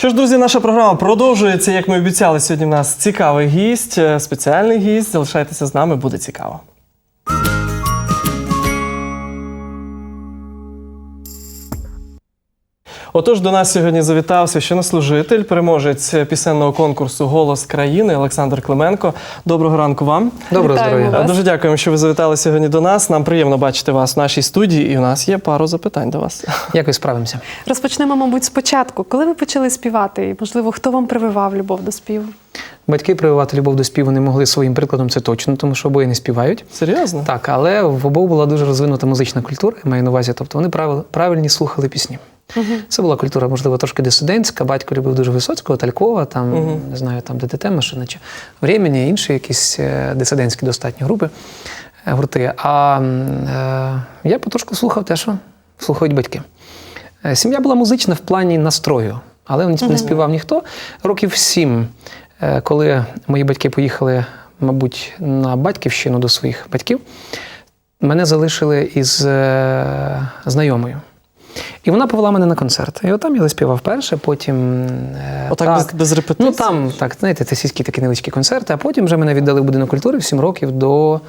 Що ж, друзі, наша програма продовжується. Як ми обіцяли, сьогодні в нас цікавий гість, е, спеціальний гість. Залишайтеся з нами, буде цікаво. Отож, до нас сьогодні завітав священнослужитель, переможець пісенного конкурсу Голос країни Олександр Клименко. Доброго ранку вам. Доброго здоров'я. Дуже дякуємо, що ви завітали сьогодні до нас. Нам приємно бачити вас в нашій студії, і у нас є пару запитань до вас. Як справимося? Розпочнемо, мабуть, спочатку. Коли ви почали співати? І, можливо, хто вам прививав любов до співу? Батьки прививати любов до співу не могли своїм прикладом, це точно, тому що обоє не співають. Серйозно? Так, але в обох була дуже розвинута музична культура, я маю на увазі. Тобто вони правил- правильні слухали пісні. Це була культура, можливо, трошки дисидентська. Батько любив дуже Висоцького, Талькова, там не знаю, там ДДТ, машина чи Времені, інші якісь е, дисидентські достатні групи, е, гурти. А е, я потрошку слухав те, що слухають батьки. Е, Сім'я була музична в плані настрою, але не не співав ніхто. Років сім, коли мої батьки поїхали, мабуть, на батьківщину до своїх батьків, мене залишили із е, знайомою. І вона повела мене на концерт. І отам я заспівав перше, потім. е, Отак без, без репетицій? Ну там, так, знаєте, це сільські такі невеличкі концерти, а потім вже мене віддали в будинок культури в 7 років до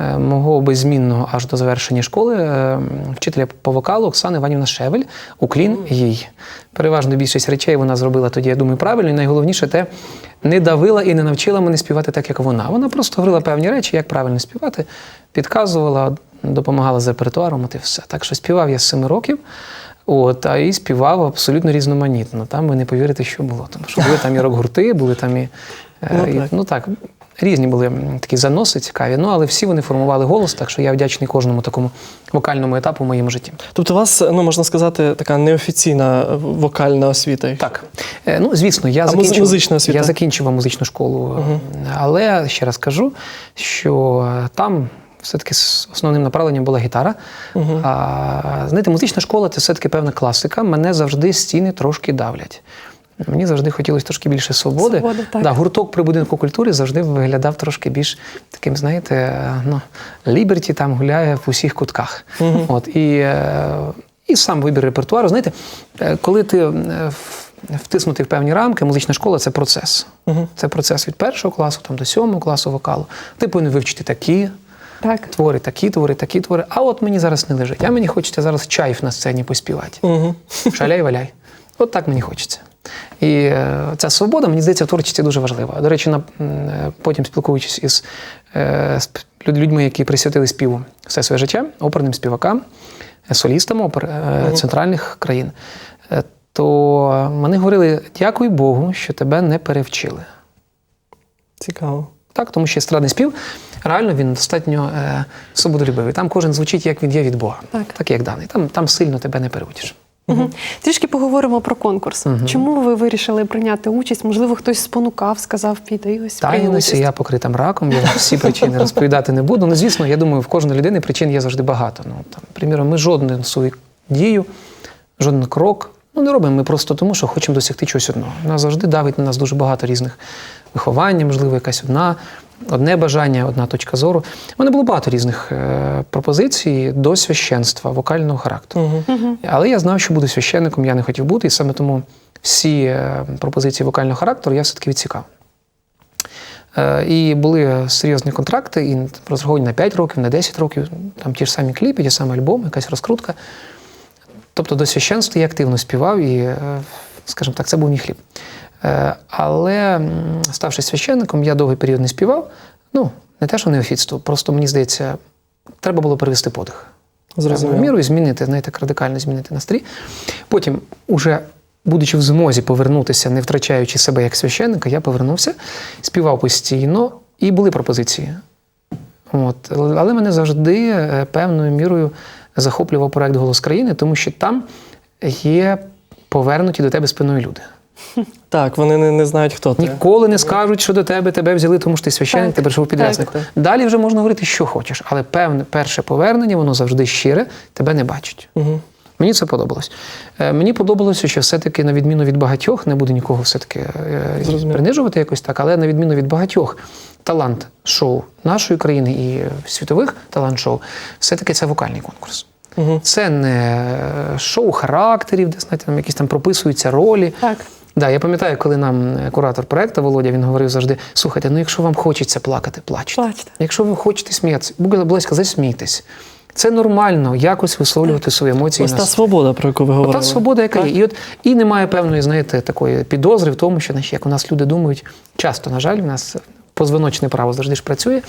е, мого беззмінного аж до завершення школи е, вчителя по вокалу Оксана Іванівна Шевель. Уклін їй. Переважно більшість речей вона зробила тоді, я думаю, правильно. І найголовніше те, не давила і не навчила мене співати так, як вона. Вона просто говорила певні речі, як правильно співати, підказувала, допомагала з репертуаром, от і все. Так що співав я з 7 років. От, а і співав абсолютно різноманітно. Там ви не повірите, що було. Тому що були там і рок-гурти, були там і, е, Ну, і так. ну так, різні були такі заноси цікаві. Ну, але всі вони формували голос, так що я вдячний кожному такому вокальному етапу в моєму житті. Тобто у вас, ну можна сказати, така неофіційна е, вокальна освіта. Так. Е, Ну, звісно, я А закінчив, музична освіта? я закінчував музичну школу, але ще раз кажу, що там все-таки основним направленням була гітара. А, знаєте, музична школа це все-таки певна класика. Мене завжди стіни трошки давлять. Мені завжди хотілося трошки більше свободи. Свободи, так. Да, гурток при будинку культури завжди виглядав трошки більш таким, знаєте, ну, ліберті там гуляє в усіх кутках. От, і, е, і сам вибір репертуару. Знаєте, е, коли ти е, в- втиснутий в певні рамки, музична школа це процес. Це процес від першого класу там, до сьомого класу вокалу. Ти повинен вивчити такі Так. твори, такі твори, такі твори. А от мені зараз не лежить. А мені хочеться зараз чаїв на сцені поспівати. Угу. Шаляй валяй. От так мені хочеться. І е, ця свобода, мені здається, в творчості дуже важлива. До речі, на, е, потім спілкуючись із е, людьми, які присвятили співу все своє життя, оперним співакам, е, солістам опер е, центральних країн, е, то вони говорили: дякуй Богу, що тебе не перевчили. Цікаво. Так, тому що естрадний спів реально він достатньо е, свободолюбивий. Там кожен звучить, як він є від Бога, Так. так як даний. Там, там сильно тебе не переучиш. Угу. Трішки поговоримо про конкурс. Чому ви вирішили прийняти участь? Можливо, хтось спонукав, сказав, піди ось прийми я покрита мраком, я всі причини розповідати не буду. Ну, звісно, я думаю, в кожної людини причин є завжди багато. Ну, там, приміром, ми жодну свою дію, жоден крок ну, не робимо. Ми просто тому, що хочемо досягти чогось одного. Нас завжди давить на нас дуже багато різних виховань, можливо, якась одна, одне бажання, одна точка зору. У мене було багато різних е, пропозицій до священства, вокального характеру. Але я знав, що буду священником, я не хотів бути, і саме тому всі е, пропозиції вокального характеру я все-таки відсікав. Е, І були серйозні контракти, і розраховані на 5 років, на 10 років, там ті ж самі кліпи, ті самі альбоми, якась розкрутка. Тобто до священства я активно співав, і, скажімо так, це був мій хліб. Е, Але ставши священником, я довгий період не співав. Ну, не те, що неофітство, просто мені здається, треба було перевести подих. Зрозуміло. Певною мірою змінити, знаєте, радикально змінити настрій. Потім, уже будучи в змозі повернутися, не втрачаючи себе як священника, я повернувся, співав постійно, і були пропозиції. От. Але мене завжди е, певною мірою захоплював проект Голос країни, тому що там є повернуті до тебе спиною люди. Так, вони не, не знають, хто ти. Ніколи не скажуть, що до тебе тебе взяли, тому що ти священник, ти прийшов підрядник. так, Далі вже можна говорити, що хочеш, але певне перше повернення, воно завжди щире, тебе не бачать. Угу. Мені це подобалось. Е, Мені подобалося, що все-таки, на відміну від багатьох, не буду нікого все-таки е, принижувати якось так, але на відміну від багатьох, талант шоу нашої країни і світових талант-шоу, все-таки це вокальний конкурс. Угу. Це не шоу характерів, де знаєте, там якісь там прописуються ролі. Так. Да, я пам'ятаю, коли нам е, куратор проекту Володя він говорив завжди: слухайте, ну якщо вам хочеться плакати, плачте. Плачте. Якщо ви хочете сміятися, будь ласка, засмійтесь. Це нормально, якось висловлювати свої емоції. Ось та свобода, про яку ви говорили. Та свобода, яка є. І от і немає певної, знаєте, такої підозри в тому, що як у нас люди думають, часто, на жаль, у нас позвоночне право завжди ж працює,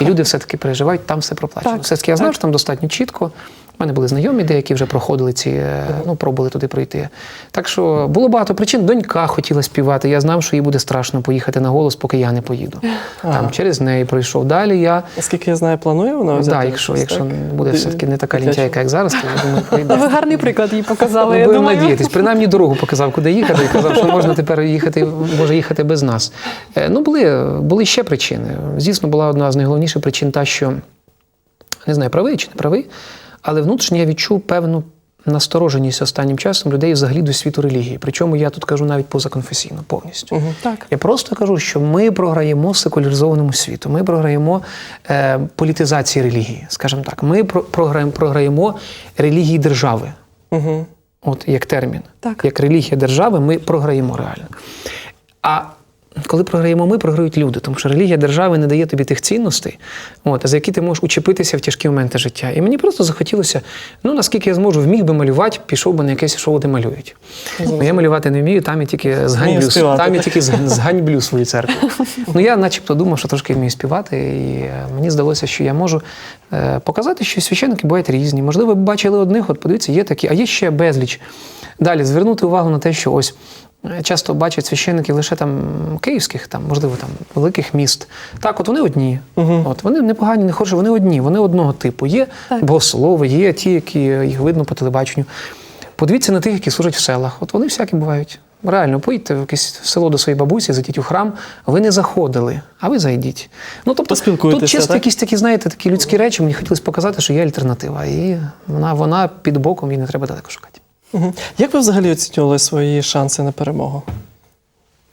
і люди все-таки переживають, там все проплачено. Все-таки я знав, так. що там достатньо чітко. У мене були знайомі, деякі вже проходили ці, е, ну, пробували туди пройти. Так що було багато причин. Донька хотіла співати. Я знав, що їй буде страшно поїхати на голос, поки я не поїду. Там через неї пройшов. Далі я. Наскільки я знаю, планує вона взяти? Да, якщо, якщо буде все-таки не така лінтяйка, як зараз, то я думаю, пройде. Ну, ви гарний приклад їй показали. я Будемо думаю. надіятись. Принаймні дорогу показав, куди їхати, і казав, що можна тепер їхати, може їхати без нас. Е, Ну, були, були ще причини. Звісно, була одна з найголовніших причин та, що не знаю, правий чи не правий, але внутрішньо я відчув певну настороженість останнім часом людей взагалі до світу релігії. Причому я тут кажу навіть позаконфесійно повністю. Так. Я просто кажу, що ми програємо секуляризованому світу, ми програємо е, політизації релігії, скажімо так. Ми про- програємо, програємо релігії держави. Угу. От як термін, Так. як релігія держави, ми програємо реально. А коли програємо ми, програють люди, тому що релігія держави не дає тобі тих цінностей, от, за які ти можеш учепитися в тяжкі моменти життя. І мені просто захотілося, ну наскільки я зможу, вміг би малювати, пішов би на якесь шоу, де малюють. Ну, я малювати не вмію, там я тільки зганьблю, там я тільки зганьблю свою церкву. Ну я начебто думав, що трошки вмію співати, і е, мені здалося, що я можу е, показати, що священники бувають різні. Можливо, ви бачили одних, от подивіться, є такі, а є ще безліч. Далі звернути увагу на те, що ось. Е, Часто бачать священників лише там київських, там, можливо, там великих міст. Так, от вони одні. От вони непогані, не хороші, вони одні, вони одного типу. Є Так. богослови, є ті, які їх видно по телебаченню. Подивіться на тих, які служать в селах. От вони всякі бувають. Реально, поїдьте в якесь село до своєї бабусі, зайдіть у храм, ви не заходили, а ви зайдіть. Ну, тобто, тут чисто так? якісь такі, знаєте, такі людські речі, мені хотілося показати, що є альтернатива. І вона, вона під боком, її не треба далеко шукати. Угу. Як ви взагалі оцінювали свої шанси на перемогу?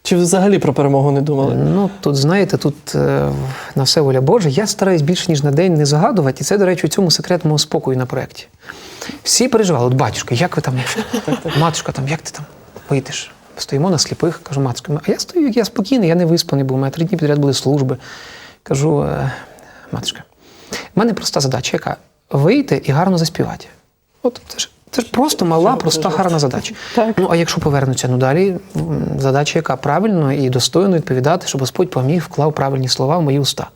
Чи взагалі про перемогу не думали? Ну, тут, знаєте, тут е, на все воля Божа. Я стараюсь більше, ніж на день не загадувати, і це, до речі, у цьому секрет мого спокою на проєкті. Всі переживали, от батюшка, як ви там, матушка, там, як ти там вийдеш? Стоїмо на сліпих, кажу, матушка, а я стою, я спокійний, я не виспаний був, у мене три дні підряд були служби. Кажу, е, матушка, в мене проста задача, яка вийти і гарно заспівати. От це ж, це ж просто мала, проста, гарна задача. Так. Ну, а якщо повернуться, ну далі задача, яка правильно і достойно відповідати, щоб Господь поміг, вклав правильні слова в мої уста.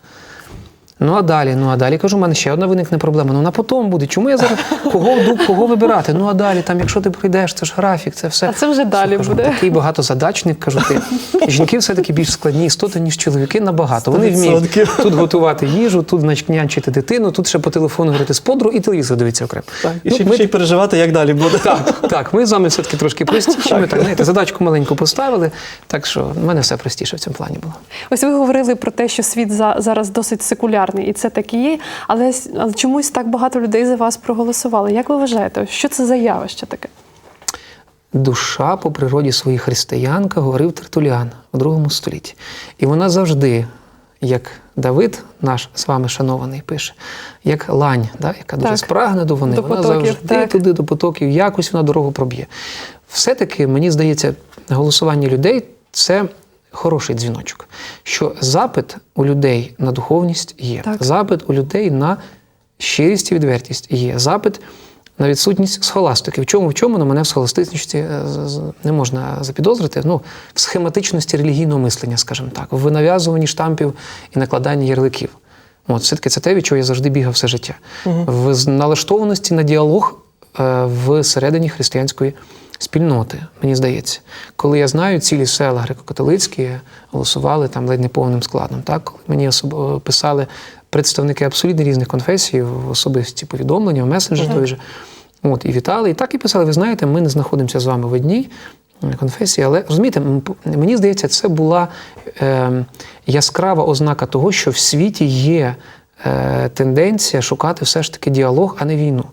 Ну а далі, ну а далі кажу, у мене ще одна виникне проблема. Ну на потом буде. Чому я зараз кого, кого вибирати? Ну а далі, там, якщо ти прийдеш, це ж графік, це все. А це вже далі кажу, буде. Такий багатозадачник, кажу ти. Жінки все-таки більш складні істоти, ніж чоловіки набагато. Вони вміють тут готувати їжу, тут значить, нянчити дитину, тут ще по телефону говорити з подругою і телевізор дивитися окремо. Так. І Ну, ще, ми- ще й переживати, як далі буде. так, так, ми з вами все-таки трошки простіші. Ми так, знаєте, задачку маленьку поставили, так що в мене все простіше в цьому плані було. Ось ви говорили про те, що світ за, зараз досить секулярний, і це так і є. Але, але чомусь так багато людей за вас проголосували. Як ви вважаєте, що це за явище таке? Душа по природі своїй християнка, говорив Тертуліан у другому столітті. І вона завжди, як Давид, наш з вами шанований, пише, як лань, да, яка дуже Так. спрагне до вони, До вона потоків, завжди так. туди до потоків, якось вона дорогу проб'є. Все-таки, мені здається, голосування людей це хороший дзвіночок. Що запит у людей на духовність є, Так. запит у людей на щирість і відвертість є, запит на відсутність схоластики. В чому в чому на мене в схоластичності е, не можна запідозрити? Ну, в схематичності релігійного мислення, скажімо так, в нав'язуванні штампів і накладанні ярликів. От, все-таки це те, від чого я завжди бігав все життя. В налаштованості на діалог е, всередині християнської спільноти, мені здається. Коли я знаю, цілі села греко-католицькі голосували там ледь не повним складом. Так? Коли мені особ- писали представники абсолютно різних конфесій в особисті повідомлення, в месенджер той же. От, і вітали. І так і писали: ви знаєте, ми не знаходимося з вами в одній е, конфесії, але розумієте, мені здається, це була е, яскрава ознака того, що в світі є. Е, Тенденція шукати все ж таки діалог, а не війну,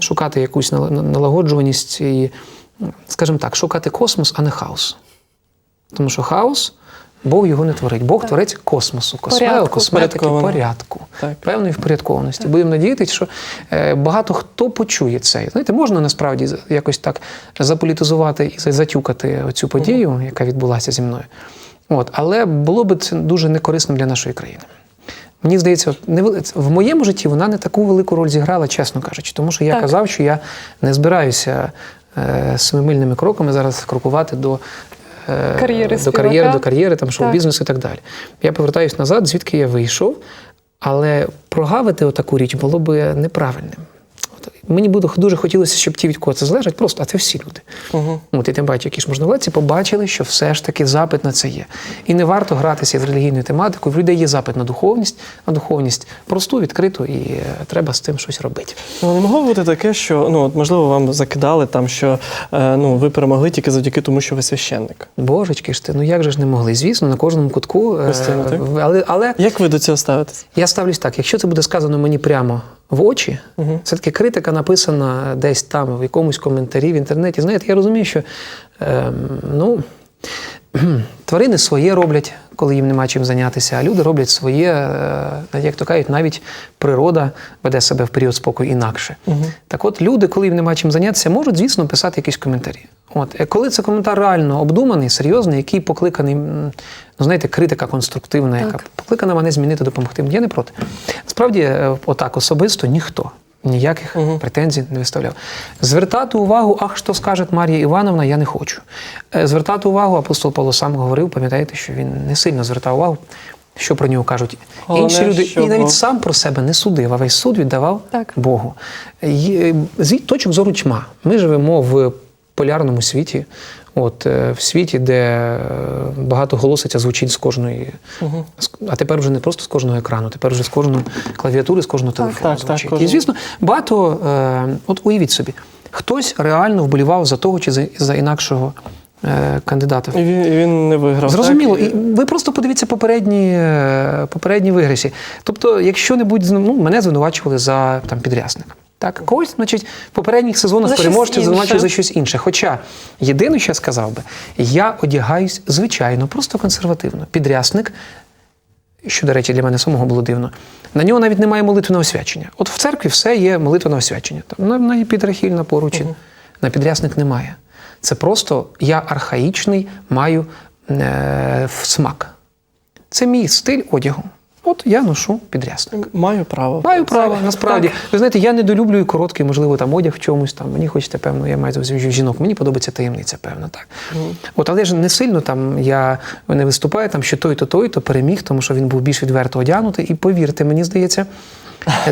шукати якусь налагоджуваність і, скажімо так, шукати космос, а не хаос. Тому що хаос Бог його не творить. Бог творець космосу, космео, косметики, порядку, Так. певної впорядкованості. Будемо надіятися, що е, багато хто почує це. Знаєте, можна насправді якось так заполітизувати і затюкати цю подію, яка відбулася зі мною. От, але було би це дуже некорисним для нашої країни. Мені здається, невели- в моєму житті вона не таку велику роль зіграла, чесно кажучи, тому що я Так. казав, що я не збираюся е, семимильними кроками зараз крокувати до. е, Кар'єри до кар'єри, до кар'єри, там шоу-бізнесу і так далі. Я повертаюся назад, звідки я вийшов, але прогавити отаку річ було би неправильним. Мені буде дуже хотілося, щоб ті, від кого це залежать, просто, а це всі люди. Угу. От і тим паче, які ж можновладці побачили, що все ж таки запит на це є. І не варто гратися з релігійною тематикою. В людей є запит на духовність, на духовність просту, відкриту, і е, треба з тим щось робити. Ну, не могло бути таке, що ну, от, можливо, вам закидали там, що е, ну, ви перемогли тільки завдяки тому, що ви священник. Божечки ж ти, ну як же ж не могли? Звісно, на кожному кутку. е, Постійно, так? але, але Як ви до цього ставитесь? я ставлюсь так: якщо це буде сказано мені прямо в очі, Угу. Все таки критика написана десь там, в якомусь коментарі в інтернеті. Знаєте, я розумію, що ем, ну, тварини своє роблять, коли їм нема чим зайнятися, а люди роблять своє, е, як то кажуть, навіть природа веде себе в період спокою інакше. Угу. Так от люди, коли їм нема чим зайнятися, можуть, звісно, писати якісь коментарі. От, е, коли це коментар реально обдуманий, серйозний, який покликаний, ну знаєте, критика конструктивна, яка покликана мене змінити, допомогти. Я не проти. Насправді, е, отак особисто ніхто. Ніяких Мгм. претензій не виставляв. Звертати увагу, ах, що скаже Марія Івановна, я не хочу. Е, Звертати увагу, апостол Павло сам говорив, пам'ятаєте, що він не сильно звертав увагу, що про нього кажуть Головне, інші люди, і навіть Бог- сам про себе не судив, а весь суд віддавав Так. Богу. Є- З точок зору тьма. Ми живемо в полярному світі, от, е, в світі, де е, багато голоситься звучить з кожної. Угу. А тепер вже не просто з кожного екрану, тепер вже з кожної клавіатури, з кожного телефону Так, так, звучить. кожен- І звісно, багато, е, от уявіть собі, хтось реально вболівав за того чи за, за інакшого е, кандидата. І він, і він не виграв. Зрозуміло, так? і ви просто подивіться попередні, попередні виграші. Тобто, якщо небудь ну, мене звинувачували за там підрясник. Так, когось, значить, в попередніх сезонах За щось переможці інше. за щось інше. Хоча єдине, що я сказав би, я одягаюсь звичайно, просто консервативно. Підрясник, що, до речі, для мене самого було дивно. На нього навіть немає молитвеного освячення. От в церкві все є молитвене освячення. Там на, на епітрахіль, на поручин, на підрясник немає. Це просто я архаїчний, маю е, смак. Це мій стиль одягу. От я ношу підрясник. Маю право. Маю право, насправді. Так. Ви знаєте, я недолюблюю короткий, можливо, там одяг в чомусь. Там мені хочеться, певно, я маю на жінок. Мені подобається таємниця, певно, так. От, але ж не сильно там я не виступаю, там що той-то, той-то переміг, тому що він був більш відверто одягнутий. І повірте, мені здається.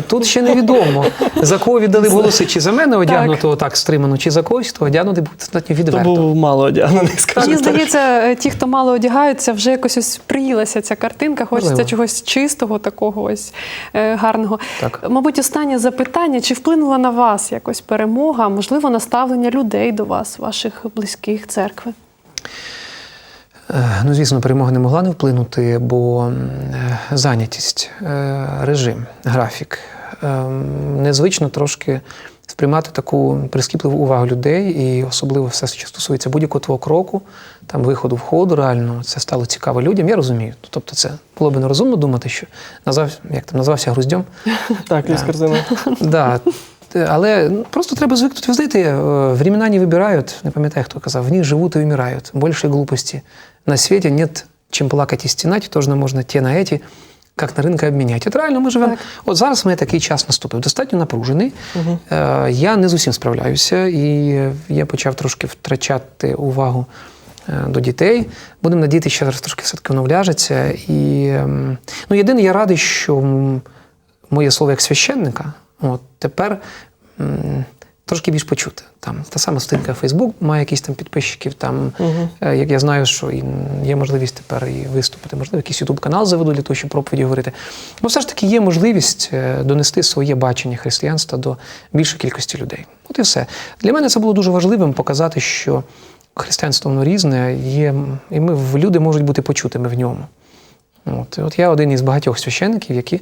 Тут ще невідомо, за кого віддали голоси, чи за мене одягнутого так стримано, чи за когось, хто одягнутий був достатньо То відверто. був мало одягнений, скажімо Мені здається, е, ті, хто мало одягаються, вже якось ось приїлася ця картинка. Хочеться Можливо. чогось чистого, такого ось е, гарного. Так. Мабуть, останнє запитання: чи вплинула на вас якось перемога, можливо, наставлення людей до вас, ваших близьких церкви? Е, Ну, звісно, перемога не могла не вплинути, бо е, зайнятість, е, режим, графік. Незвично трошки сприймати таку прискіпливу увагу людей, і особливо все, що стосується будь-якого твого кроку, там виходу, входу, реально це стало цікаво людям. Я розумію. Тобто, це було б нерозумно думати, що назвав, як там назвався груздьом. Так. Да. Але ну, просто треба звикнути. Ви знаєте, времена не вибирають, не пам'ятаю, хто казав, в них живуть і вмирають. Більше глупості. На світі нет чим плакати і стінати, тож не можна ті на еті, як на ринку обміняти. От реально ми живемо. Так. От зараз мене такий час наступив, достатньо напружений. Е, Я не з усім справляюся, і я почав трошки втрачати увагу е, до дітей. Будемо надіятися, що зараз трошки все-таки воно вляжеться. І ем, ну, єдине, я радий, що моє слово як священника, от тепер трошки більш почути. Там та сама сторінка Фейсбук має якісь там підписчиків. Там, е, як я знаю, що і є можливість тепер і виступити, можливо, якийсь ютуб канал заведу для того, щоб проповіді говорити. Бо все ж таки є можливість е, донести своє бачення християнства до більшої кількості людей. От і все. Для мене це було дуже важливим показати, що християнство воно різне, є, і ми, люди можуть бути почутими в ньому. От, і от я один із багатьох священників, які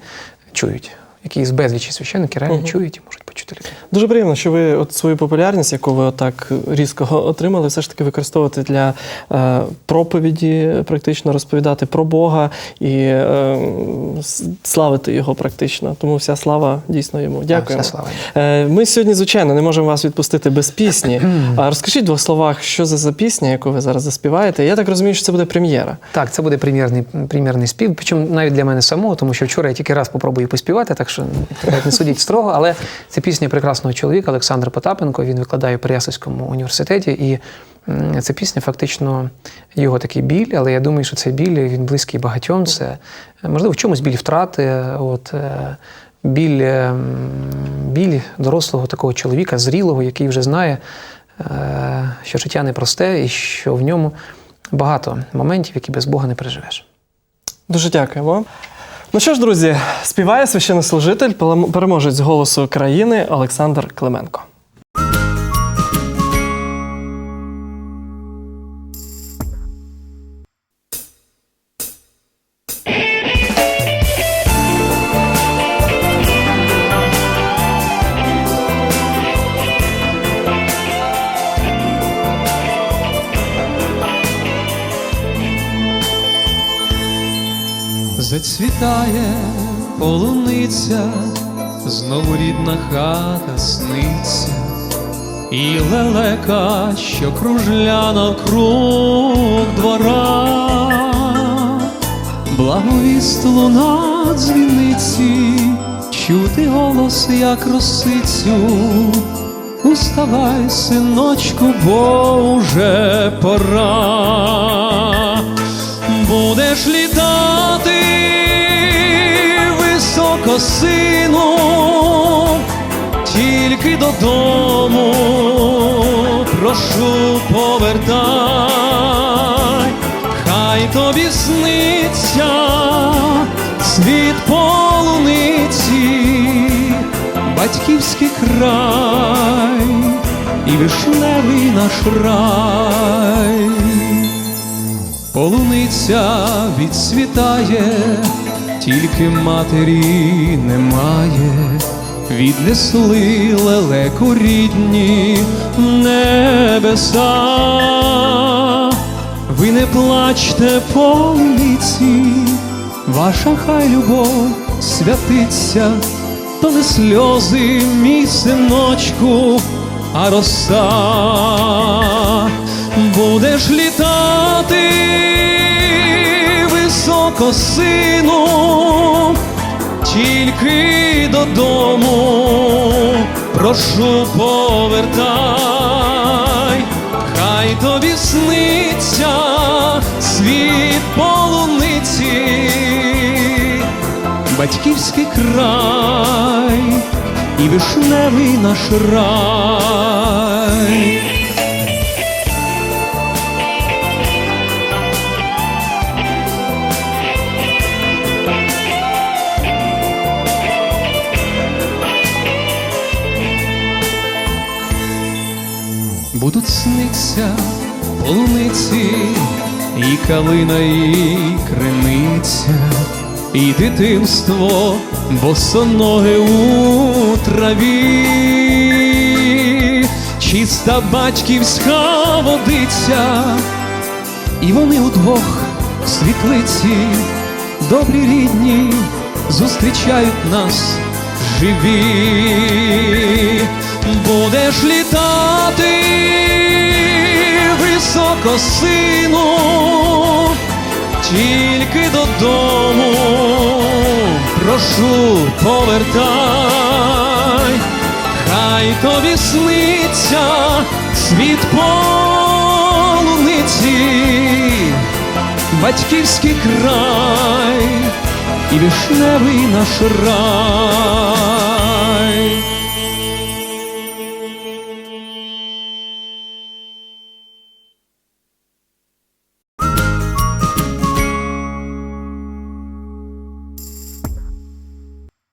чують, які з безлічі священники реально Мгм. чують і можуть людей. Дуже приємно, що ви от свою популярність, яку ви так різко отримали, все ж таки використовувати для е, проповіді, практично розповідати про Бога і е, славити його практично. Тому вся слава дійсно йому. Дякуємо. вся слава Е, Ми сьогодні, звичайно, не можемо вас відпустити без пісні. А розкажіть в двох словах, що це за пісня, яку ви зараз заспіваєте. Я так розумію, що це буде прем'єра. Так, це буде прем'єрний, прем'єрний спів, причому навіть для мене самого, тому що вчора я тільки раз попробую поспівати, так що не судіть строго. Але це пісня прекрасного чоловіка Олександра Потапенко. Він викладає в Переяславському університеті. І ця пісня фактично його такий біль, але я думаю, що цей біль він близький багатьом. Це е, можливо в чомусь біль втрати. От, е, Біль, е, біль дорослого такого чоловіка, зрілого, який вже знає, що життя непросте і що в ньому багато моментів, які без Бога не переживеш. Дуже дякуємо. Ну що ж, друзі, співає священнослужитель, переможець голосу країни Олександр Клименко. Зацвітає полуниця, знову рідна хата сниться, і лелека, що кружля навкруг двора, благовіст луна дзвіниці, чути голос, як росицю. Уставай, синочку, бо уже пора. Будеш літати сину, тільки додому, прошу повертай, хай тобі сниться світ полуниці, батьківський край і вишневий наш рай. Полуниця відцвітає, тільки матері немає, віднесли лелеку рідні небеса. Ви не плачте полуниці, ваша хай любов святиться, то не сльози, мій синочку, а роса будеш літати високо, сину, тільки додому, прошу повертай, хай тобі сниться світ полуниці, батьківський край і вишневий наш рай. Будуть сниться полуниці, і калина, і криниця, і дитинство босоноге у траві, чиста батьківська водиця, і вони удвох в світлиці, добрі рідні, зустрічають нас живі, будеш літати високо, сину, тільки додому, прошу повертай, хай тобі сниться світ полуниці, батьківський край і вишневий наш рай.